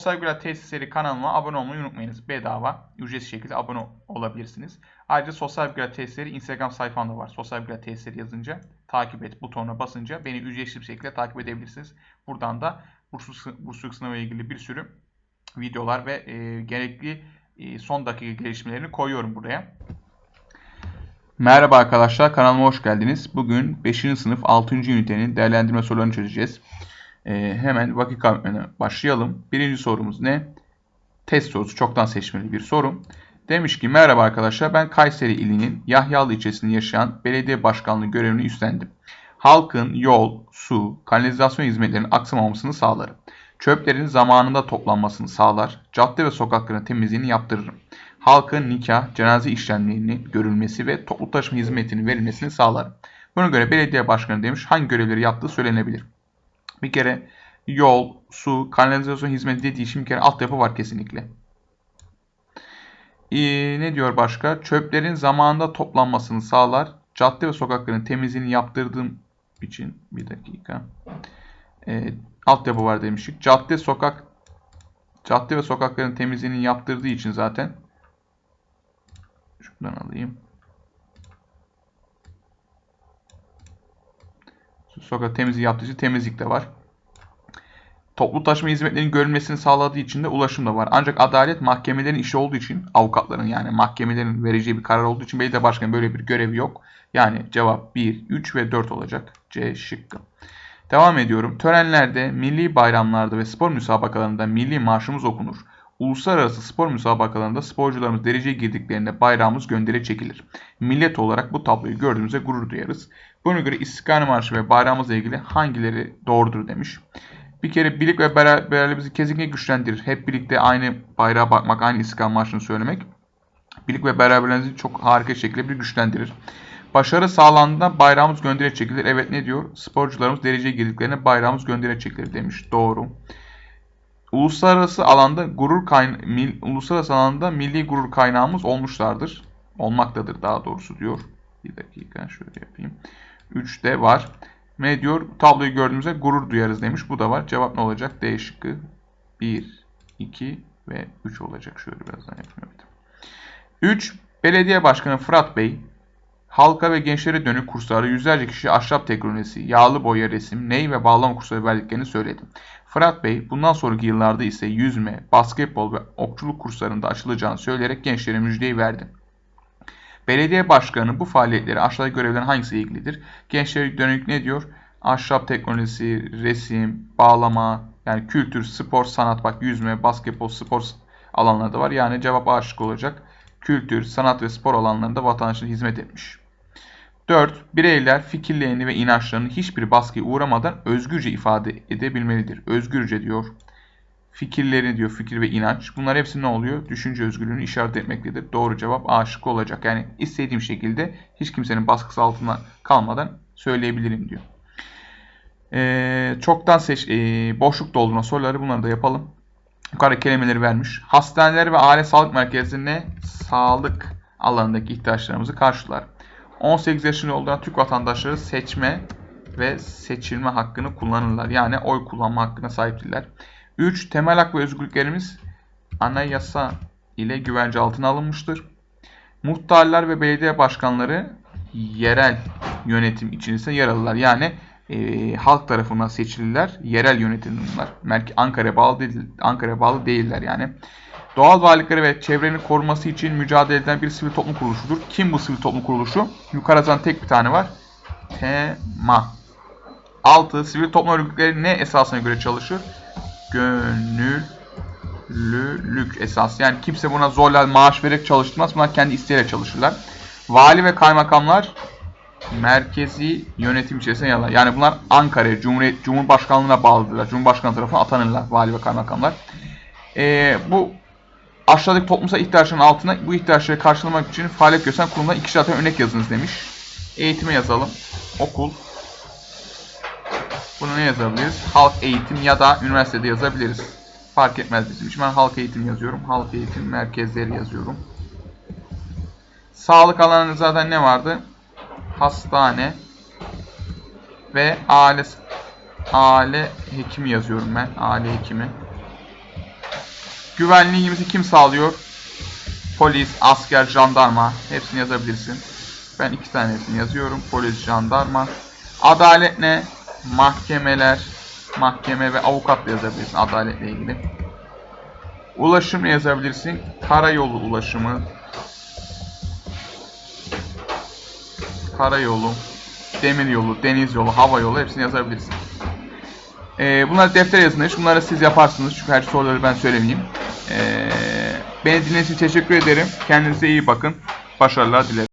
Sosyal Tesisleri kanalıma abone olmayı unutmayınız. Bedava, ücretsiz şekilde abone olabilirsiniz. Ayrıca Sosyal Bilgiler Tesisleri Instagram sayfamda var. Sosyal Bilgiler Tesisleri yazınca takip et butonuna basınca beni ücretsiz bir şekilde takip edebilirsiniz. Buradan da bursluluk sınavı ile ilgili bir sürü videolar ve e, gerekli e, son dakika gelişmelerini koyuyorum buraya. Merhaba arkadaşlar kanalıma hoş geldiniz. Bugün 5. sınıf 6. ünitenin değerlendirme sorularını çözeceğiz. Ee, hemen vakit kaybetmeden başlayalım. Birinci sorumuz ne? Test sorusu çoktan seçmeli bir soru. Demiş ki merhaba arkadaşlar ben Kayseri ilinin Yahyalı ilçesinde yaşayan belediye başkanlığı görevini üstlendim. Halkın yol, su, kanalizasyon hizmetlerinin aksamamasını sağlarım. Çöplerin zamanında toplanmasını sağlar. Cadde ve sokakların temizliğini yaptırırım. Halkın nikah, cenaze işlemlerinin görülmesi ve toplu taşıma hizmetinin verilmesini sağlarım. Buna göre belediye başkanı demiş hangi görevleri yaptığı söylenebilir. Bir kere yol, su, kanalizasyon hizmeti dediği için bir kere altyapı var kesinlikle. Ee, ne diyor başka? Çöplerin zamanında toplanmasını sağlar. Cadde ve sokakların temizliğini yaptırdığım için bir dakika. Ee, altyapı var demiştik. Cadde, sokak cadde ve sokakların temizliğini yaptırdığı için zaten şuradan alayım. Sokak temizliği yaptığı için temizlik de var. Toplu taşıma hizmetlerinin görülmesini sağladığı için de ulaşım da var. Ancak adalet mahkemelerin işi olduğu için avukatların yani mahkemelerin vereceği bir karar olduğu için belediye başkanı böyle bir görevi yok. Yani cevap 1, 3 ve 4 olacak. C şıkkı. Devam ediyorum. Törenlerde, milli bayramlarda ve spor müsabakalarında milli marşımız okunur. Uluslararası spor müsabakalarında sporcularımız dereceye girdiklerinde bayrağımız gönderi çekilir. Millet olarak bu tabloyu gördüğümüzde gurur duyarız. Buna göre İstiklal Marşı ve bayrağımızla ilgili hangileri doğrudur demiş. Bir kere birlik ve beraberliğimizi kesinlikle güçlendirir. Hep birlikte aynı bayrağa bakmak, aynı İstiklal Marşı'nı söylemek. Birlik ve beraberliğimizi çok harika şekilde bir güçlendirir. Başarı sağlandığında bayrağımız göndere çekilir. Evet ne diyor? Sporcularımız dereceye girdiklerine bayrağımız göndere çekilir demiş. Doğru. Uluslararası alanda gurur kayna mil, uluslararası alanda milli gurur kaynağımız olmuşlardır. Olmaktadır daha doğrusu diyor. Bir dakika şöyle yapayım. 3'te var. Ne diyor? Tabloyu gördüğümüzde gurur duyarız demiş. Bu da var. Cevap ne olacak? D şıkkı. 1, 2 ve 3 olacak. Şöyle birazdan yapayım. 3. Belediye Başkanı Fırat Bey halka ve gençlere dönük kurslarda yüzlerce kişi ahşap teknolojisi, yağlı boya resim, ney ve bağlama kursları verdiklerini söyledi. Fırat Bey bundan sonraki yıllarda ise yüzme, basketbol ve okçuluk kurslarında açılacağını söyleyerek gençlere müjdeyi verdi. Belediye başkanı bu faaliyetleri aşağıdaki görevlerin hangisiyle ilgilidir? Gençlere dönük ne diyor? Ahşap teknolojisi, resim, bağlama, yani kültür, spor, sanat, bak yüzme, basketbol, spor alanları da var. Yani cevap A şıkkı olacak. Kültür, sanat ve spor alanlarında vatandaşına hizmet etmiş. 4. Bireyler fikirlerini ve inançlarını hiçbir baskıya uğramadan özgürce ifade edebilmelidir. Özgürce diyor. Fikirlerini diyor fikir ve inanç. Bunlar hepsi ne oluyor? Düşünce özgürlüğünü işaret etmektedir. Doğru cevap A şıkkı olacak. Yani istediğim şekilde hiç kimsenin baskısı altında kalmadan söyleyebilirim diyor. Ee, çoktan seç, e, boşluk doldurma soruları bunları da yapalım. Yukarı kelimeleri vermiş. Hastaneler ve aile sağlık merkezine sağlık alanındaki ihtiyaçlarımızı karşılar. 18 yaşında olan Türk vatandaşları seçme ve seçilme hakkını kullanırlar. Yani oy kullanma hakkına sahiptirler. 3. Temel hak ve özgürlüklerimiz anayasa ile güvence altına alınmıştır. Muhtarlar ve belediye başkanları yerel yönetim içerisinde yer alırlar. Yani e, halk tarafından seçilirler. Yerel yönetim bunlar. Merke Ankara'ya bağlı değil, Ankara'ya bağlı değiller yani. Doğal varlıkları ve çevrenin koruması için mücadele eden bir sivil toplum kuruluşudur. Kim bu sivil toplum kuruluşu? Yukarıdan tek bir tane var. Tema. 6. Sivil toplum örgütleri ne esasına göre çalışır? Gönüllülük esas. Yani kimse buna zorla maaş vererek çalıştırmaz. Bunlar kendi isteyerek çalışırlar. Vali ve kaymakamlar merkezi yönetim içerisinde yer alır. Yani bunlar Ankara Cumhuriyet Cumhurbaşkanlığına bağlıdırlar. Cumhurbaşkanı tarafından atanırlar vali ve kaymakamlar. Ee, bu aşağıdaki toplumsal ihtiyaçların altına bu ihtiyaçları karşılamak için faaliyet gösteren kurumdan iki zaten örnek yazınız demiş. Eğitime yazalım. Okul. Bunu ne yazabiliriz? Halk eğitim ya da üniversitede yazabiliriz. Fark etmez bizim için. Ben halk eğitim yazıyorum. Halk eğitim merkezleri yazıyorum. Sağlık alanında zaten ne vardı? Hastane ve aile aile hekimi yazıyorum ben. Aile hekimi. Güvenliğimizi kim sağlıyor? Polis, asker, jandarma. Hepsini yazabilirsin. Ben iki tanesini yazıyorum. Polis, jandarma. Adalet ne? Mahkemeler, mahkeme ve avukat da yazabilirsin adaletle ilgili. Ulaşım yazabilirsin? Karayolu ulaşımı. Karayolu, demiryolu, deniz yolu, hava yolu hepsini yazabilirsin. Ee, bunları deftere yazın. Şunları siz yaparsınız. Çünkü her soruları ben söylemeyeyim. Ee, beni dinlediğiniz için teşekkür ederim. Kendinize iyi bakın. Başarılar dilerim.